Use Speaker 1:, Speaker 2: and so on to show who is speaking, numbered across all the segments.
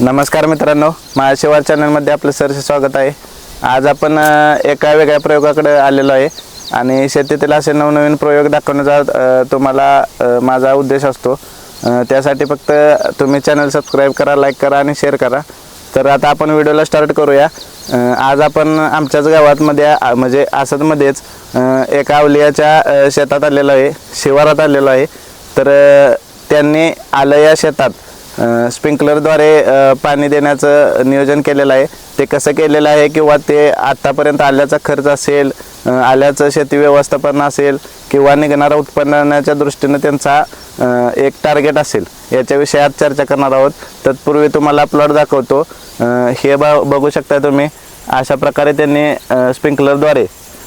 Speaker 1: नमस्कार मित्रांनो महाशिवार चॅनलमध्ये आपलं सरसे स्वागत आहे. आज आपण एका वेगळ्या प्रयोगाकडे आलेलो आहे आणि शेतीतील असे नवनवीन प्रयोग दाखवण्याचा तुम्हाला माझा उद्देश असतो. त्यासाठी फक्त तुम्ही चॅनल सबस्क्राईब करा लाईक करा आणि शेअर करा. तर आता आपण व्हिडिओला स्टार्ट करूया. आज आपण आमच्याच गावातमध्ये म्हणजे आसदमध्येच एका अवलियाच्या शेतात आलेलो आहे शिवारात आलेलो आहे. तर त्यांनी आलं या शेतात. स्प्रिंकलरद्वारे पाणी देण्याचं नियोजन केलेलं आहे. ते कसं केलेलं आहे किंवा ते आत्तापर्यंत आल्याचा खर्च असेल आल्याचं शेती व्यवस्थापन असेल किंवा निघणारा उत्पन्नाच्या दृष्टीनं त्यांचा एक टार्गेट असेल याच्याविषयी आज चर्चा करणार आहोत. तत्पूर्वी तुम्हाला प्लॉट दाखवतो. हे ब बघू शकता तुम्ही. अशा प्रकारे त्यांनी स्प्रिंकलरद्वारे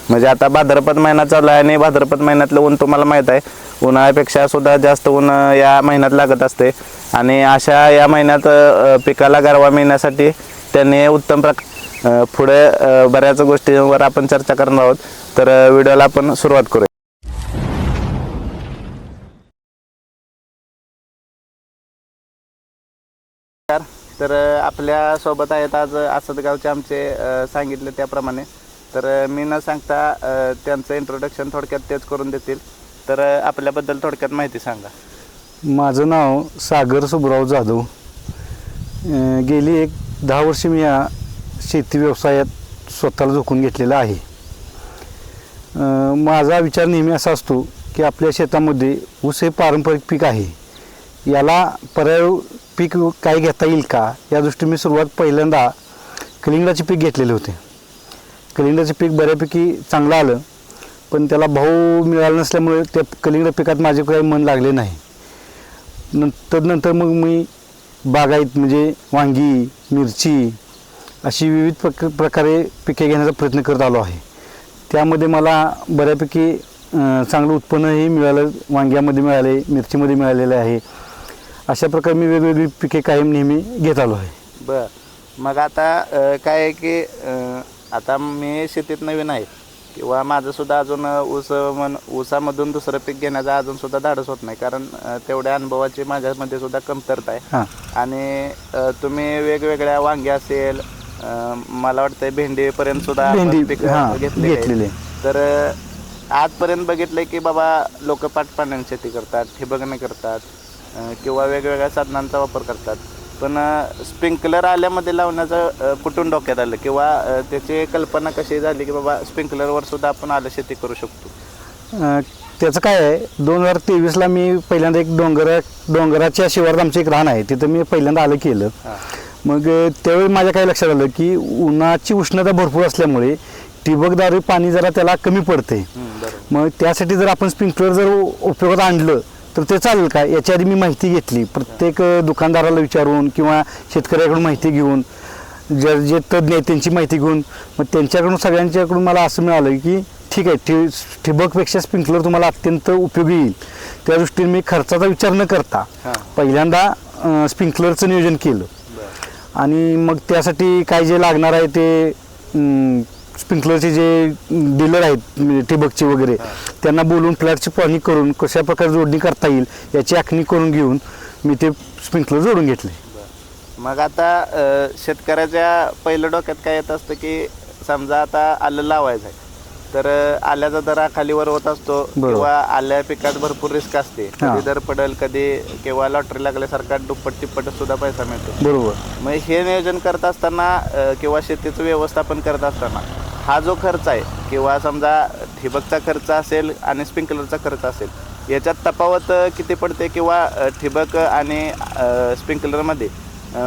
Speaker 1: म्हणजे आता भाद्रपद महिना चालू आहे आणि भाद्रपद महिन्यातलं ऊन तुम्हाला माहीत आहे. उन्हाळ्यापेक्षा सुद्धा जास्त ऊन या महिन्यात लागत असते. आणि अशा या महिन्यात पिकाला गारवा मिळण्यासाठी त्यांनी उत्तम प्रक पुढे बऱ्याच गोष्टींवर आपण चर्चा करणार आहोत. तर व्हिडिओला आपण सुरुवात करूया. तर आपल्यासोबत आहेत आज आसदगावचे आमचे सांगितले त्याप्रमाणे. तर मी न सांगता त्यांचं इंट्रोडक्शन थोडक्यात तेच करून देतील. तर आपल्याबद्दल थोडक्यात माहिती सांगा.
Speaker 2: माझं नाव सागर सुबराव जाधव. गेली एक दहा वर्ष मी या शेती व्यवसायात स्वतःला झोकून घेतलेलं आहे. माझा विचार नेहमी असा असतो की आपल्या शेतामध्ये ऊस हे पारंपरिक पीक आहे. याला पर्याय पीक काय घेता येईल का? या दृष्टीने मी सुरुवात पहिल्यांदा कलिंगडाचे पीक घेतलेले होते. कलिंगडाचे पीक बऱ्यापैकी चांगलं आलं पण त्याला भाऊ मिळाला नसल्यामुळे त्या कलिंगड पिकात माझे काही मन लागले नाही. न तदनंतर मग मी बागायत म्हणजे वांगी मिरची अशी विविध प्रक प्रकारे पिके घेण्याचा प्रयत्न करत आलो आहे. त्यामध्ये मला बऱ्यापैकी चांगलं उत्पन्नही मिळालं वांग्यामध्ये मिळाले मिरचीमध्ये मिळालेले आहे. अशा प्रकारे मी वेगवेगळी पिके कायम नेहमी घेत आलो आहे.
Speaker 1: बरं. मग आता काय आहे की आता मी शेतीत नवीन आहे. किंवा माझं सुद्धा अजून ऊस मन ऊसामधून दुसरं पीक घेण्याचं अजून सुद्धा धाडस होत नाही कारण अं, तेवढ्या अनुभवाची माझ्यामध्ये सुद्धा कमतरता आहे
Speaker 2: हां
Speaker 1: आणि अ, तुम्ही वेगवेगळ्या वांगे असेल अ, मला वाटतं भेंडीपर्यंत सुद्धा आपण
Speaker 2: भेंडी,
Speaker 1: पिकं
Speaker 2: हां,
Speaker 1: घेतलेली आहेत.
Speaker 2: घेतलेली.
Speaker 1: तर अ, आजपर्यंत बघितलंय की बाबा लोक पाटपाण्याने शेती करतात ठिबकणे करतात अ, किंवा वेगवेगळ्या साधनांचा वापर करतात पण स्प्रिंकलर आल्यामध्ये लावण्याचं कुठून डोक्यात आलं? किंवा त्याची कल्पना कशी झाली की बाबा स्प्रिंकलरवर सुद्धा आपण आलं शेती करू शकतो?
Speaker 2: त्याचं काय आहे दोन हजार तेवीसला मी पहिल्यांदा एक डोंगर डोंगराच्या शिवारात आमचं एक रान आहे तिथं मी पहिल्यांदा आलं केलं. मग त्यावेळी माझ्या काय लक्षात आलं की उन्हाची उष्णता भरपूर असल्यामुळे ठिबकद्वारे पाणी जरा त्याला कमी पडते मग त्यासाठी जर आपण स्प्रिंकलर जर उपयोगात आणलं तर ते चालेल का? याच्या आधी मी माहिती घेतली. प्रत्येक दुकानदाराला विचारून किंवा शेतकऱ्याकडून माहिती घेऊन जे जे तज्ज्ञ आहेत त्यांची माहिती घेऊन मग त्यांच्याकडून सगळ्यांच्याकडून मला असं मिळालं की ठीक आहे ठि ठिबकपेक्षा स्प्रिंकलर तुम्हाला अत्यंत उपयोगी येईल. त्या दृष्टीने मी खर्चाचा विचार न करता पहिल्यांदा स्प्रिंकलरचं नियोजन केलं. आणि मग त्यासाठी काय जे लागणार आहे ते स्प्रिंकलरचे जे डीलर आहेत ठिबकचे वगैरे त्यांना बोलून फ्लॅटची पाहणी करून कशा प्रकारे जोडणी करता येईल याची आखणी करून घेऊन मी ते स्प्रिंकलर जोडून घेतले.
Speaker 1: मग आता अ, शेतकऱ्याच्या पहिलं डोक्यात काय येत असतं की समजा आता आलं लावायचं आहे तर अ, आल्याचा दर खालीवर होत असतो
Speaker 2: बरोबर.
Speaker 1: किंवा आल्या पिकात भरपूर रिस्क असते.
Speaker 2: हा.
Speaker 1: कधी दर पडेल कधी किंवा लॉटरी लागल्यासारखा दुप्पट तिप्पट सुद्धा पैसा मिळतो.
Speaker 2: बरोबर.
Speaker 1: मग हे नियोजन करत असताना अ, किंवा शेतीचं व्यवस्थापन करत असताना हा जो खर्च आहे किंवा समजा ठिबकचा खर्च असेल आणि स्प्रिंकलरचा खर्च असेल याच्यात तफावत किती पडते किंवा ठिबक आणि स्प्रिंकलरमध्ये अ,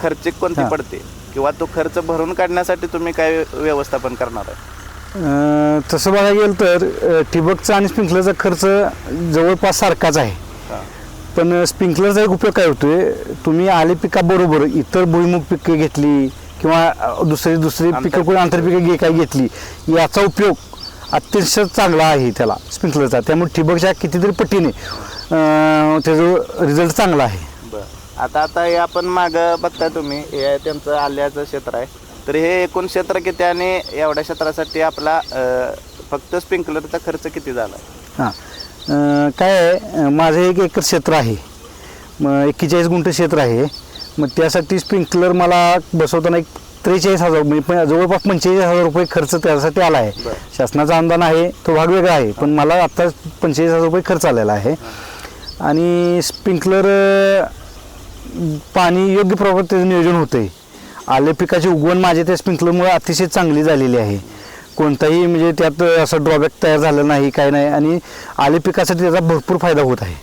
Speaker 1: खर्चिक कोणती. पडते किंवा तो खर्च भरून काढण्यासाठी तुम्ही काय व्यवस्थापन करणार आहे
Speaker 2: तसं बघायला गेलं तर ठिबकचा आणि स्प्रिंकलरचा खर्च जवळपास सारखाच आहे. पण स्प्रिंकलरचा एक उपयोग काय होतोय तुम्ही आले पिकाबरोबर इतर भुईमुग पिके घेतली किंवा दुसरी दुसरी पिकं कोणी आंतरपिकं घे काय घेतली याचा उपयोग अतिशय चांगला आहे त्याला स्प्रिंकलरचा. त्यामुळे ठिबकच्या कितीतरी पटीने अं, त्याचा रिझल्ट चांगला आहे.
Speaker 1: बरं. आता आता हे आपण मागं बघताय तुम्ही हे त्यांचं आल्याचं क्षेत्र आहे. तर हे एकूण क्षेत्र किती आणि एवढ्या क्षेत्रासाठी आपला फक्त स्प्रिंकलरचा खर्च किती झाला?
Speaker 2: हां. काय माझं एक एकर क्षेत्र आहे. मग एक्केचाळीस गुंठ क्षेत्र आहे. मग त्यासाठी स्प्रिंकलर मला बसवताना एक त्रेचाळीस हजार म्हणजे पण जवळपास पंचेचाळीस हजार रुपये खर्च त्यासाठी आला आहे. शासनाचा अनुदान आहे तो भाग वेगळा आहे पण मला आता पंचेचाळीस हजार रुपये खर्च आलेला आहे. आणि स्प्रिंकलर पाणी योग्य प्रकारे त्याचं नियोजन होतं आहे आले पिकाची उगवण माझ्या त्या स्प्रिंकलरमुळे अतिशय चांगली झालेली आहे. कोणताही म्हणजे त्यात असं ड्रॉबॅक तयार झालं नाही काय नाही आणि आले पिकासाठी त्याचा भरपूर फायदा होत आहे.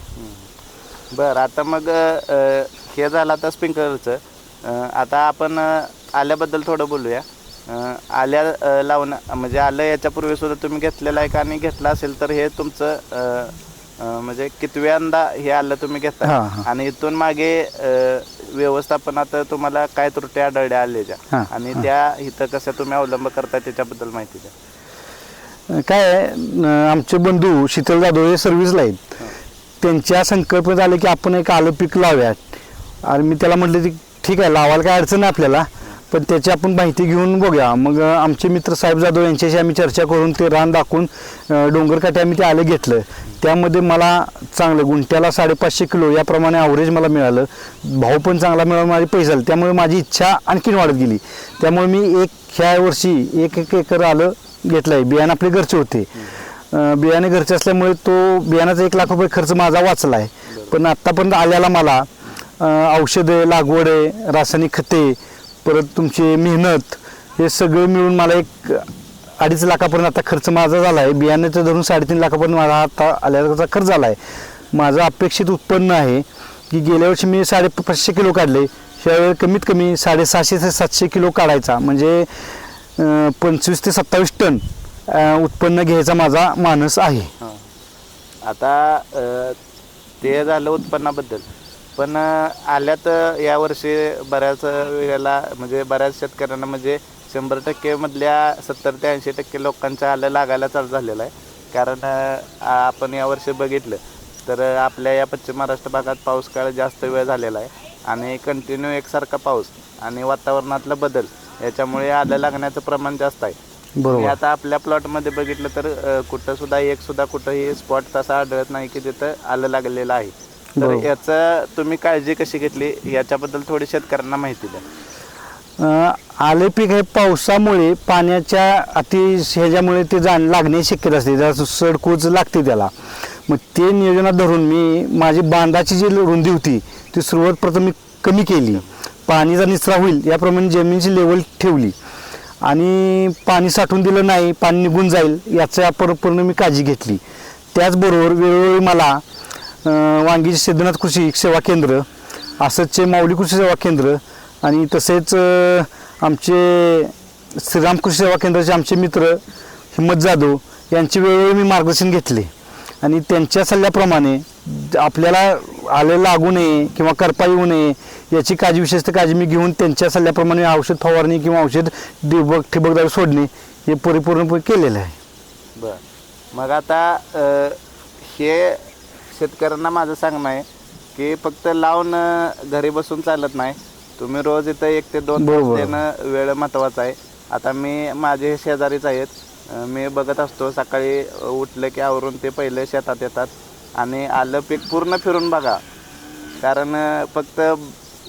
Speaker 1: बरं आता मग हे झालं आता स्प्रिंकलरचं. आता आपण आल्याबद्दल थोडं बोलूया. आल्या लावणं म्हणजे आलं याच्यापूर्वी सुद्धा तुम्ही घेतलेलं आहे का? आणि घेतलं असेल तर हे तुमचं म्हणजे कितव्यांदा हे आलं तुम्ही घेता. आणि इथून मागे व्यवस्थापनात तुम्हाला काय त्रुटी आढळल्या आल्याच्या आणि त्या इथं कसं तुम्ही अवलंब करता त्याच्याबद्दल माहिती द्या.
Speaker 2: काय आमचे बंधू शीतल जाधव हे सर्व्हिसला आहेत. त्यांच्या संकल्पनेत आले की आपण एक आलं पीक लावूयात. आणि मी त्याला म्हटलं की ठीक आहे लावायला काय अडचण आहे आपल्याला पण त्याची आपण माहिती घेऊन बघूया. मग आमचे मित्र साहेब जाधव यांच्याशी आम्ही चर्चा करून ते रान दाखवून डोंगरकाठी आम्ही ते आलं घेतलं. त्यामध्ये मला चांगलं गुंट्याला साडेपाचशे किलो याप्रमाणे ॲव्हरेज मला मिळालं. भाव पण चांगला मिळाला माझे पैसे झाले त्यामुळे माझी इच्छा आणखीन वाढत गेली. त्यामुळे मी एक ह्या वर्षी एक एक एकर आलं घेतलं आहे बियाणं आपले घरचे होते. बियाणे घरचे असल्यामुळे तो बियाणाचा एक लाख रुपये खर्च माझा वाचला आहे पण आत्तापर्यंत आल्याला मला औषधे लागवडे रासायनिक खते परत तुमची मेहनत हे सगळं मिळून मला एक अडीच लाखापर्यंत आता खर्च माझा झाला आहे. बियाण्याचं धरून साडेतीन लाखापर्यंत माझा आता आल्याचा खर्च झाला आहे. माझं अपेक्षित उत्पन्न आहे की गेल्या वर्षी मी साडे पाचशे किलो काढले. त्यावेळी कमीत कमी साडेसहाशे ते सातशे किलो काढायचा. म्हणजे पंचवीस ते सत्तावीस टन उत्पन्न घ्यायचा माझा मानस आहे.
Speaker 1: आता ते झालं उत्पन्नाबद्दल. पण आल्यात यावर्षी बऱ्याच वेळेला म्हणजे बऱ्याच शेतकऱ्यांना म्हणजे शंभर टक्के मधल्या सत्तर ते ऐंशी टक्के लोकांच्या आलं लागायला चालू झालेलं आहे. कारण आपण यावर्षी बघितलं तर आपल्या या पश्चिम महाराष्ट्र भागात पाऊस काळ जास्त वेळ झालेला आहे आणि कंटिन्यू एकसारखा पाऊस आणि वातावरणातला बदल याच्यामुळे आलं लागण्याचं प्रमाण जास्त आहे.
Speaker 2: बरोबर.
Speaker 1: आता आपल्या प्लॉटमध्ये बघितलं तर अ, कुठं सुद्धा एक सुद्धा कुठंही स्पॉट तसा आढळत नाही की तिथं आलं लागलेलं आहे. तर. याचं तुम्ही काळजी कशी घेतली? याच्याबद्दल थोडी शेतकऱ्यांना माहिती द्या.
Speaker 2: आले पीक हे पावसामुळे पाण्याच्या अति ह्याच्यामुळे ते जाण लागण्याची शक्यता असते जरा सडकूच लागते त्याला. मग ते नियोजनात धरून मी माझी बांधाची जी रुंदी होती ती सुरुवात प्रथम मी कमी केली. पाणीचा निचरा होईल याप्रमाणे जमिनीची लेवल ठेवली. आणि पाणी साठवून दिलं नाही पाणी निघून जाईल याचा पूर्ण मी काळजी घेतली. त्याचबरोबर वेळोवेळी मला वांगीचे सिद्धनाथ कृषी सेवा केंद्र असंचचे माऊली कृषी सेवा केंद्र आणि तसेच आमचे श्रीराम कृषी सेवा केंद्राचे आमचे मित्र हिम्मत जाधव यांचे वेळोवेळी मी मार्गदर्शन घेतले. आणि त्यांच्या सल्ल्याप्रमाणे आपल्याला आले लागू नये किंवा करपा येऊ नये याची काळजी विशेषतः काळजी मी घेऊन त्यांच्या सल्ल्याप्रमाणे औषध फवारणी किंवा औषध ठिबक ठिबकदार सोडणे हे परिपूर्णपणे केलेलं आहे.
Speaker 1: बरं. मग आता हे शेतकऱ्यांना माझं सांगणं आहे की फक्त लावून घरी बसून चालत नाही. तुम्ही रोज इथं एक ते दोन तास. देणं वेळ महत्त्वाचा आहे. आता मी माझे शेजारीच आहेत. मी बघत असतो सकाळी उठलं की आवरून ते पहिले शेतात येतात. आणि आलं पीक पूर्ण फिरून बघा. कारण फक्त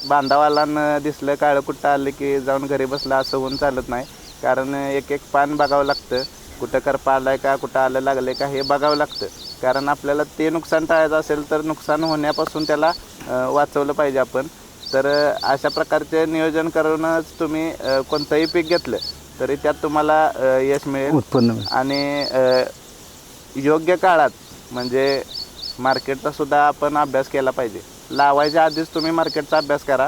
Speaker 1: बांधावाला दिसलं काळं कुठं आलं की जाऊन घरी बसलं असं होऊन चालत नाही. कारण एक एक पान बघावं लागतं. कुठं करपा आलाय का कुठं आलं लागलंय का हे बघावं लागतं. कारण आपल्याला ते नुकसान टाळायचं असेल तर नुकसान होण्यापासून त्याला वाचवलं पाहिजे आपण. तर अशा प्रकारचे नियोजन करूनच तुम्ही कोणतंही पीक घेतलं तरी त्यात तुम्हाला यश मिळेल.
Speaker 2: उत्पन्न
Speaker 1: आणि योग्य काळात म्हणजे मार्केटचा सुद्धा आपण अभ्यास केला पाहिजे. लावायच्या आधीच तुम्ही मार्केटचा अभ्यास करा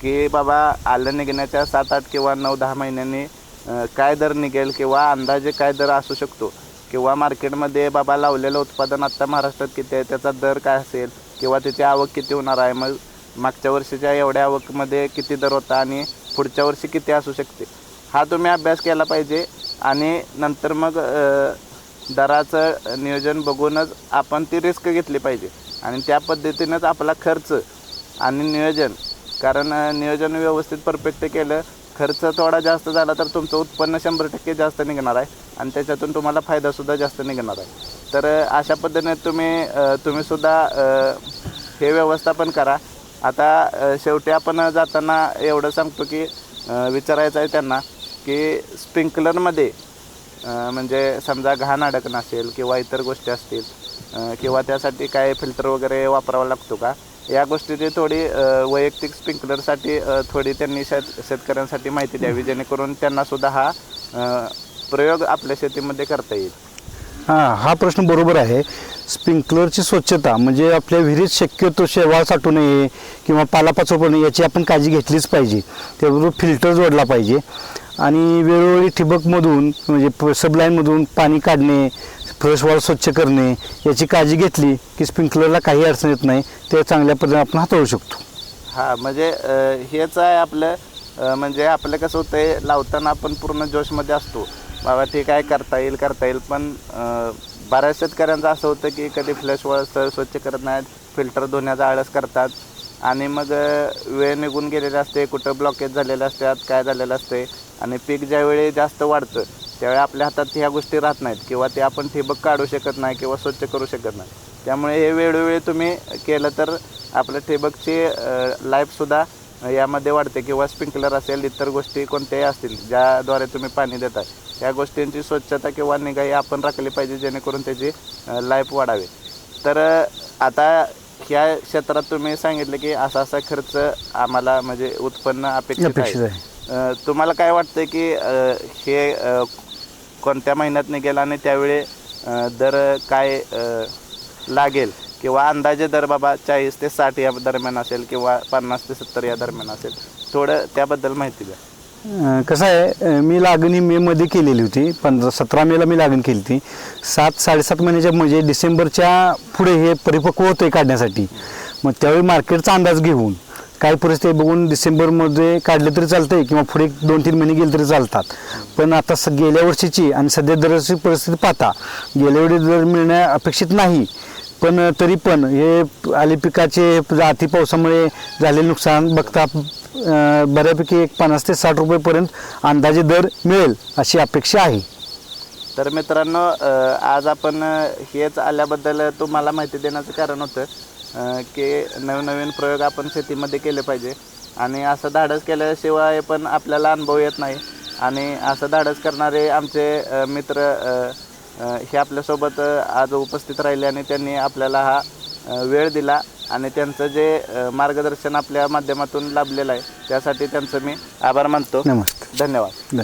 Speaker 1: की बाबा आलं निघण्याच्या सात आठ किंवा नऊ दहा महिन्यांनी काय दर निघेल किंवा अंदाजे काय दर असू शकतो. किंवा मार्केटमध्ये बाबा लावलेलं उत्पादन आत्ता महाराष्ट्रात किती आहे त्याचा दर काय असेल? किंवा त्याची आवक किती होणार आहे? मग मागच्या वर्षीच्या एवढ्या आवकमध्ये किती दर होता आणि पुढच्या वर्षी किती असू शकते? हा तुम्ही अभ्यास केला पाहिजे आणि नंतर मग दराचं नियोजन बघूनच आपण ती रिस्क घेतली पाहिजे. आणि त्या पद्धतीनंच आपला खर्च आणि नियोजन कारण नियोजन व्यवस्थित परफेक्ट केलं खर्च थोडा जास्त झाला तर तुमचं उत्पन्न शंभर टक्के जास्त निघणार आहे आणि त्याच्यातून तुम्हाला फायदासुद्धा जास्त निघणार आहे. तर अशा पद्धतीने तुम्ही तुम्हीसुद्धा हे व्यवस्थापन करा. आता शेवटी आपण जाताना एवढं सांगतो की विचारायचं आहे त्यांना की स्प्रिंकलरमध्ये म्हणजे समजा घाण अडकणं असेल किंवा इतर गोष्टी असतील किंवा त्यासाठी काय फिल्टर वगैरे वापरावा लागतो का? या गोष्टीची थोडी वैयक्तिक स्प्रिंकलरसाठी थोडी त्यांनी शेत शेतकऱ्यांसाठी माहिती द्यावी जेणेकरून त्यांनासुद्धा हा प्रयोग आपल्या शेतीमध्ये करता येईल.
Speaker 2: हां हा प्रश्न बरोबर आहे. स्प्रिंकलरची स्वच्छता म्हणजे आपल्या विहिरीत शक्यतो शेवाळ साठू नये किंवा पालापाचो पडू नये याची आपण काळजी घेतलीच पाहिजे. त्याबरोबर फिल्टर जोडला पाहिजे. आणि वेळोवेळी ठिबकमधून म्हणजे प सबलाईनमधून पाणी काढणे फ्रेशवाळ स्वच्छ करणे याची काळजी घेतली की स्प्रिंकलरला काही अडचण येत नाही ते चांगल्या पद्धतीने आपण हाताळू शकतो.
Speaker 1: हा म्हणजे हेच आहे आपलं म्हणजे आपलं कसं होतंय लावताना आपण पूर्ण जोशमध्ये असतो. बाबा ते काय करता येईल करता येईल पण बऱ्याच शेतकऱ्यांचं असं होतं की कधी फ्लॅश वळ स्वच्छ करत नाहीत फिल्टर धुण्याचा आळस करतात आणि मग वेळ निघून गेलेली असते कुठं ब्लॉकेज झालेलं असतात काय झालेलं असते आणि पीक ज्यावेळी जास्त वाढतं त्यावेळी आपल्या हातात ह्या गोष्टी राहत नाहीत किंवा ते आपण ठिबक काढू शकत नाही किंवा स्वच्छ करू शकत नाही. त्यामुळे हे वेळोवेळी तुम्ही केलं तर आपलं ठिबकची लाईफसुद्धा यामध्ये वाढते किंवा स्प्रिंकलर असेल इतर गोष्टी कोणत्याही असतील ज्याद्वारे तुम्ही पाणी देताय या गोष्टींची स्वच्छता किंवा निगा ही आपण राखली पाहिजे जेणेकरून त्याची लाईफ वाढावी. तर आता ह्या क्षेत्रात तुम्ही सांगितलं की असा असा खर्च आम्हाला म्हणजे उत्पन्न अपेक्षित आहे. तुम्हाला काय वाटतं की हे कोणत्या महिन्यात निघेल आणि त्यावेळी दर काय लागेल किंवा अंदाजे दर बाबा चाळीस ते साठ या दरम्यान असेल किंवा पन्नास ते सत्तर या दरम्यान असेल. थोडं त्याबद्दल माहिती द्या.
Speaker 2: कसं आहे मी लागणी मेमध्ये केलेली होती पंधरा सतरा मेला मी लागण केली होती. सात साडेसात महिन्याच्या म्हणजे डिसेंबरच्या पुढे हे परिपक्व होते काढण्यासाठी. मग त्यावेळी मार्केटचा अंदाज घेऊन काही परिस्थिती बघून डिसेंबरमध्ये काढलं तरी चालतंय किंवा पुढे एक दोन तीन महिने गेले तरी चालतात. पण आता स गेल्या वर्षीची आणि सध्या दरवर्षी परिस्थिती पाहता गेल्या वेळी दर मिळण्या अपेक्षित नाही. पण तरी पण हे आले पिकाचे अति पावसामुळे झालेले नुकसान बघता बऱ्यापैकी एक पन्नास ते साठ रुपयेपर्यंत अंदाजे दर मिळेल अशी अपेक्षा आहे.
Speaker 1: तर मित्रांनो आज आपण हेच आल्याबद्दल तुम्हाला माहिती देण्याचं कारण होतं. की नवीन नवीन प्रयोग आपण शेतीमध्ये केले पाहिजे. आणि असं धाडस केल्याशिवाय पण आपल्याला अनुभव येत नाही. आणि असं धाडस करणारे आमचे मित्र हे आपल्यासोबत आज उपस्थित राहिले आणि त्यांनी आपल्याला हा वेळ दिला. आणि त्यांचं जे मार्गदर्शन आपल्या माध्यमातून लाभलेलं आहे त्यासाठी त्यांचं मी आभार मानतो.
Speaker 2: नमस्कार. धन्यवाद.